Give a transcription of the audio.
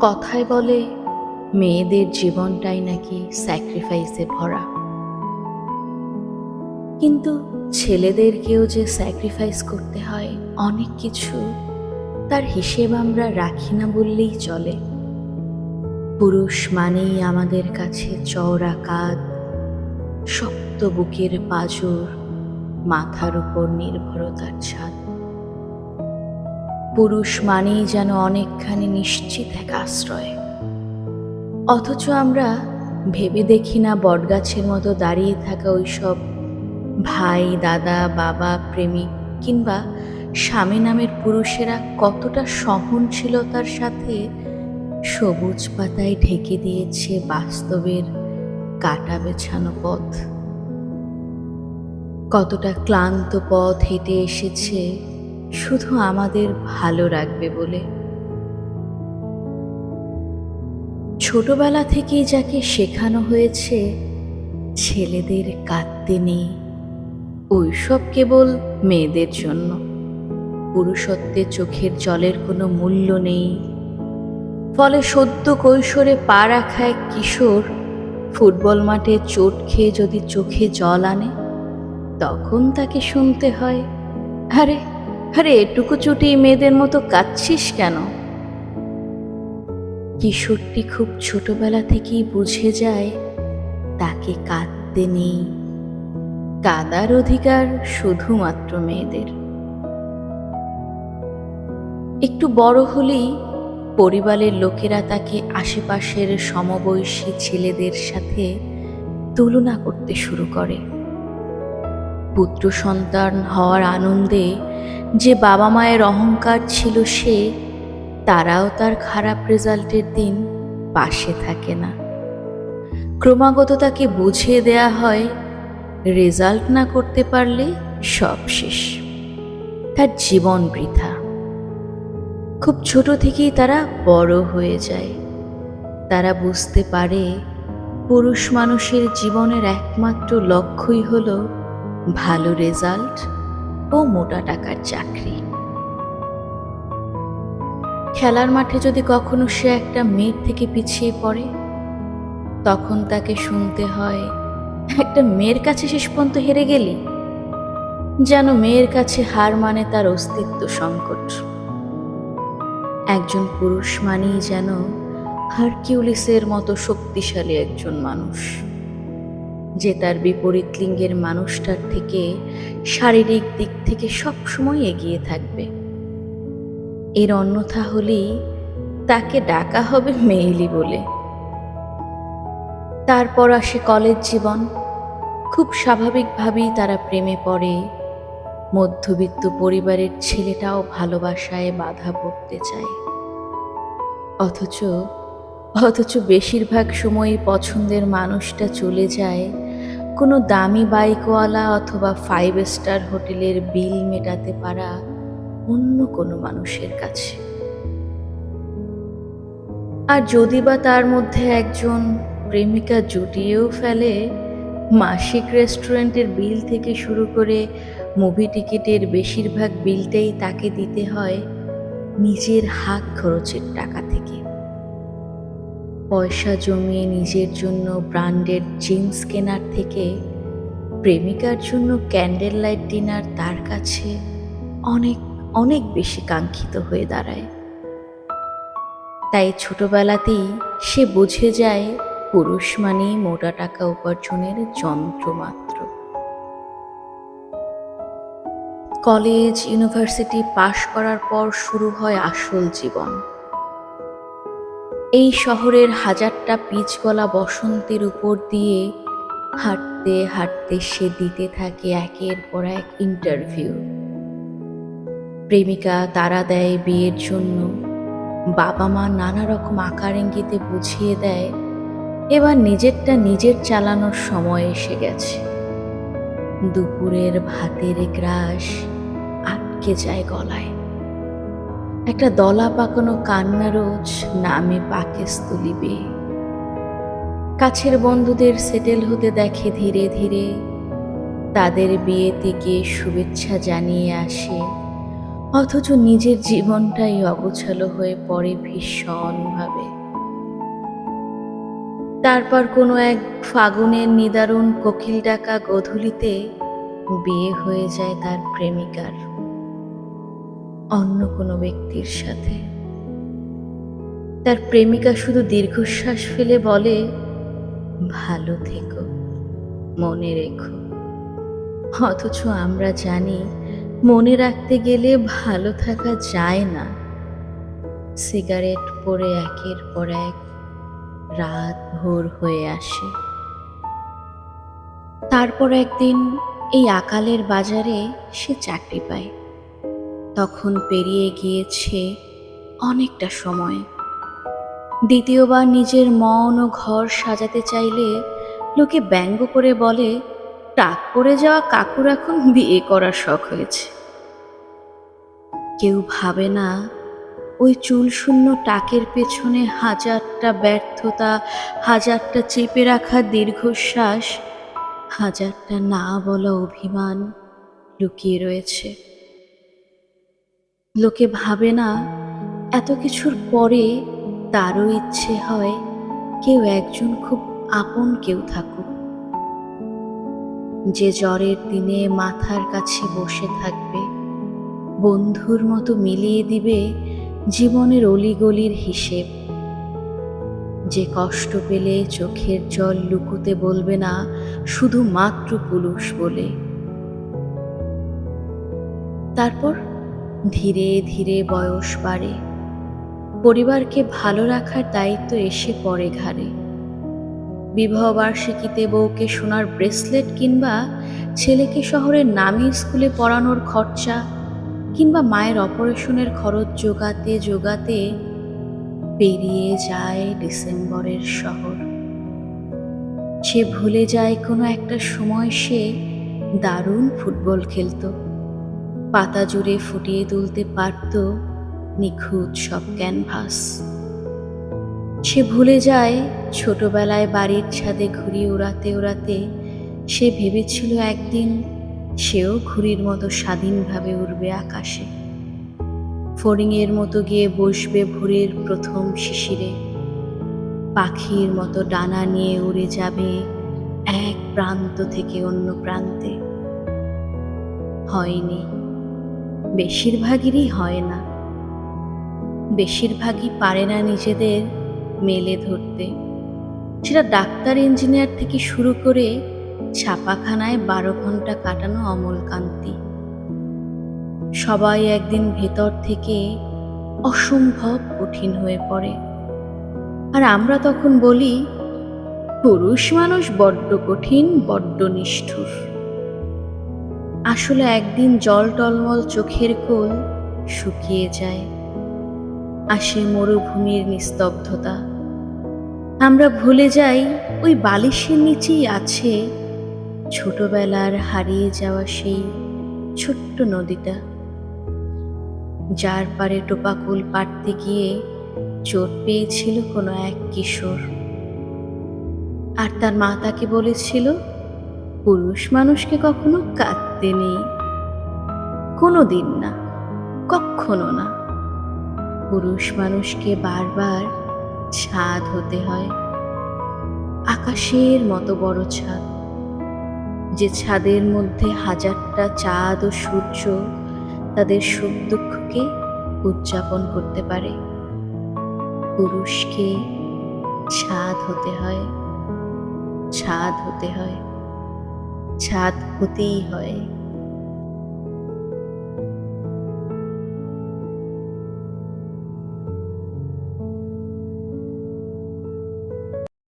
কথায় বলে, মেয়েদের জীবনটাই নাকি স্যাক্রিফাইসে ভরা। কিন্তু ছেলেদেরকেও যে স্যাক্রিফাইস করতে হয় অনেক কিছু, তার হিসেব আমরা রাখি না বললেই চলে। পুরুষ মানেই আমাদের কাছে চওড়া কাঁধ, শক্ত বুকের পাজর, মাথার উপর নির্ভরতার ছাদ। পুরুষ মানেই যেন অনেকখানি নিশ্চিত এক আশ্রয়। অথচ আমরা ভেবে দেখি না বটগাছের মতো দাঁড়িয়ে থাকা ওইসব ভাই, দাদা, বাবা, প্রেমিক কিংবা স্বামী নামের পুরুষেরা কতটা সহনশীলতার সাথে সবুজ পাতায় ঢেকে দিয়েছে বাস্তবের কাটা বেছানো পথ। কতটা ক্লান্ত পথ হেঁটে এসেছে শুধু আমাদের ভালো রাখবে বলে। ছোটবেলা থেকেই যাকে শেখানো হয়েছে, ছেলেদের কাঁদতে নেই, ওইসব কেবল মেয়েদের জন্য। পুরুষত্বে চোখের জলের কোনো মূল্য নেই। ফলে সদ্য কৈশোরে পা রাখা এক কিশোর ফুটবল মাঠে চোট খেয়ে যদি চোখে জল আনে, তখন তাকে শুনতে হয়, আরে আরে, এটুকু চুটি মেয়েদের মতো কাঁদছিস কেন? কিশোরটি খুব ছোটবেলা থেকেই বুঝে যায়, তাকে কাঁদতে নেই। কাদার অধিকার শুধুমাত্র মেয়েদের। একটু বড় হলেই পরিবারের লোকেরা তাকে আশেপাশের সমবয়সী ছেলেদের সাথে তুলনা করতে শুরু করে। পুত্র সন্তান হওয়ার আনন্দে যে বাবা মায়ের অহংকার ছিল সে, তারাও তার খারাপ রেজাল্টের দিন পাশে থাকে না। ক্রমাগত তাকে বুঝিয়ে দেয়া হয়, রেজাল্ট না করতে পারলে সব শেষ। তার জীবন বৃথা। খুব ছোট থেকেই তারা বড় হয়ে যায়। তারা বুঝতে পারে, পুরুষ মানুষের জীবনের একমাত্র লক্ষ্যই হলো ভালো রেজাল্ট ও মোটা টাকার চাকরি। খেলার মাঠে যদি কখনো সে একটা মেয়ের থেকে পিছিয়ে পড়ে, তখন তাকে শুনতে হয়, একটা মেয়ের কাছে শেষ পর্যন্ত হেরে গেলি, যেন মেয়ের কাছে হার মানে তার অস্তিত্ব সংকট। একজন পুরুষ মানেই যেন হারকিউলিসের মতো শক্তিশালী একজন মানুষ। যে তার বিপরীত লিঙ্গের মানুষটার থেকে শারীরিক দিক থেকে সবসময় এগিয়ে থাকবে। এর অন্যথা হলেই তাকে ডাকা হবে মেইলি বলে। তারপর আসে কলেজ জীবন। খুব স্বাভাবিকভাবেই তারা প্রেমে পড়ে। মধ্যবিত্ত পরিবারের ছেলেটাও ভালোবাসায় বাধা পড়তে চায়। অথচ অথচ বেশিরভাগ সময়ই পছন্দের মানুষটা চলে যায় কোনো দামি বাইকওয়ালা অথবা ফাইভ স্টার হোটেলের বিল মেটাতে পারা অন্য কোনো মানুষের কাছে। আর যদি বা তার মধ্যে একজন প্রেমিকা জুটিয়েও ফেলে, মাসিক রেস্টুরেন্টের বিল থেকে শুরু করে মুভি টিকিটের বেশিরভাগ বিলটাই তাকে দিতে হয় নিজের হাত খরচের টাকা থেকে। পয়সা জমিয়ে নিজের জন্য ব্র্যান্ডেড জিন্স কেনার থেকে প্রেমিকার জন্য ক্যান্ডেল লাইট ডিনার তার কাছে অনেক অনেক বেশি কাঙ্ক্ষিত হয়ে দাঁড়ায়। তাই ছোটবেলাতেই সে বুঝে যায় পুরুষ মানেই মোটা টাকা উপার্জনের যন্ত্র মাত্র। কলেজ, ইউনিভার্সিটি পাশ করার পর শুরু হয় আসল জীবন। এই শহরের হাজারটা পিচগলা বসন্তের উপর দিয়ে হাঁটতে হাঁটতে সে দিতে থাকে একের পর এক ইন্টারভিউ প্রেমিকা তারা দেয় বিয়ের জন্য। বাবা মা নানা রকম আকার ইঙ্গিতে বুঝিয়ে দেয়, এবার নিজেরটা নিজের চালানোর সময় এসে গেছে। দুপুরের ভাতের গ্রাস আটকে যায় গলায়। একটা দলা পাকানো কান্না রোজ নামে পাকেস্তুলি বেয়ে কাছের বন্ধুদের সেটেল হতে দেখে ধীরে ধীরে তাদের বিয়েতে গিয়ে শুভেচ্ছা জানিয়ে আসে, অথচ নিজের জীবনটাই অগোছালো হয়ে পড়ে ভীষণভাবে। তারপর কোনো এক ফাগুনের নিদারুণ কোকিল ডাকা গধূলিতে বিয়ে হয়ে যায় তার প্রেমিকার। অন্য কোনো ব্যক্তির সাথে। তার প্রেমিকা শুধু দীর্ঘশ্বাস ফেলে বলে, ভালো থেকো, মনে রেখো। অথচ আমরা জানি, মনে রাখতে গেলে ভালো থাকা যায় না। সিগারেট পরে একের পর এক রাত ভোর হয়ে আসে। তারপর একদিন এই আকালের বাজারে সে চাকরি পায়। তখন পেরিয়ে গিয়েছে অনেকটা সময়। দ্বিতীয়বার নিজের মন ও ঘর সাজাতে চাইলে লোকে ব্যঙ্গ করে বলে, টাক পড়ে যাওয়া কাকুর এখন বিয়ে করার শখ হয়েছে। কেউ ভাবে না, ওই চুলশূন্য টাকের পেছনে হাজারটা ব্যর্থতা, হাজারটা চেপে রাখা দীর্ঘশ্বাস, হাজারটা না বলা অভিমান লুকিয়ে রয়েছে। লোকে ভাবে না, এত কিছুর পরে তারও ইচ্ছে হয় কেউ একজন খুব আপন কেউ থাকুক। যে জ্বরের দিনে মাথার কাছে বসে থাকবে, বন্ধুর মতো মিলিয়ে দিবে জীবনের অলিগলির হিসেব। যে কষ্ট পেলে চোখের জল লুকুতে বলবে না, শুধুমাত্র পুলুষ বলে। তারপর ধীরে ধীরে বয়স বাড়ে। পরিবারকে ভালো রাখার দায়িত্ব এসে পড়ে ঘাড়ে। বিবাহবার্ষিকীতে বউকে সোনার ব্রেসলেট কিংবা ছেলেকে শহরের নামি স্কুলে পড়ানোর খরচা কিংবা মায়ের অপারেশনের খরচ জোগাতে জোগাতে পেরিয়ে যায় ডিসেম্বরের শহর। সে ভুলে যায় কোনো একটা সময় সে দারুণ ফুটবল খেলতো। পাতা জুড়ে ফুটিয়ে তুলতে পারত নিখুঁত সব ক্যানভাস। সে ভুলে যায় ছোটবেলায় বাড়ির ছাদে ঘুড়ি উড়াতে উড়াতে সে ভেবেছিল একদিন সেও ঘুড়ির মতো স্বাধীনভাবে উড়বে আকাশে। ফড়িংয়ের মতো গিয়ে বসবে ভোরের প্রথম শিশিরে। পাখির মতো ডানা নিয়ে উড়ে যাবে এক প্রান্ত থেকে অন্য প্রান্তে। হয়নি বেশিরভাগেরই হয় না। বেশিরভাগই পারে না নিজেদের মেলে ধরতে। সেটা ডাক্তার, ইঞ্জিনিয়ার থেকে শুরু করে ছাপাখানায় বারো ঘণ্টা কাটানো অমলকান্তি সবাই একদিন ভেতর থেকে অসম্ভব কঠিন হয়ে পড়ে। আর আমরা তখন বলি, পুরুষ মানুষ বড্ড কঠিন, বড্ড নিষ্ঠুর। আসলে একদিন জল টলমল চোখের কোল শুকিয়ে যায়। আসে মরুভূমির নিস্তব্ধতা। আমরা ভুলে যাই ওই বালিশের নিচেই আছে ছোটবেলার হারিয়ে যাওয়া সেই ছোট্ট নদীটা। যার পারে টোপাকুল পাড়তে গিয়ে চোট পেয়েছিল কোনো এক কিশোর। আর তার মা তাকে বলেছিল, পুরুষ মানুষকে কখনো কাঁদতে নেই কোনো দিন না, কখনো না। পুরুষ মানুষকে বারবার ছাদ হতে হয়, আকাশের মতো বড় ছাদ। যে ছাদের মধ্যে হাজারটা চাঁদ ও সূর্য তাদের সুখ দুঃখকে উদযাপন করতে পারে। পুরুষকে ছাদ হতে হয়, ছাদ হতে হয়। ছাদ হতেই হয়।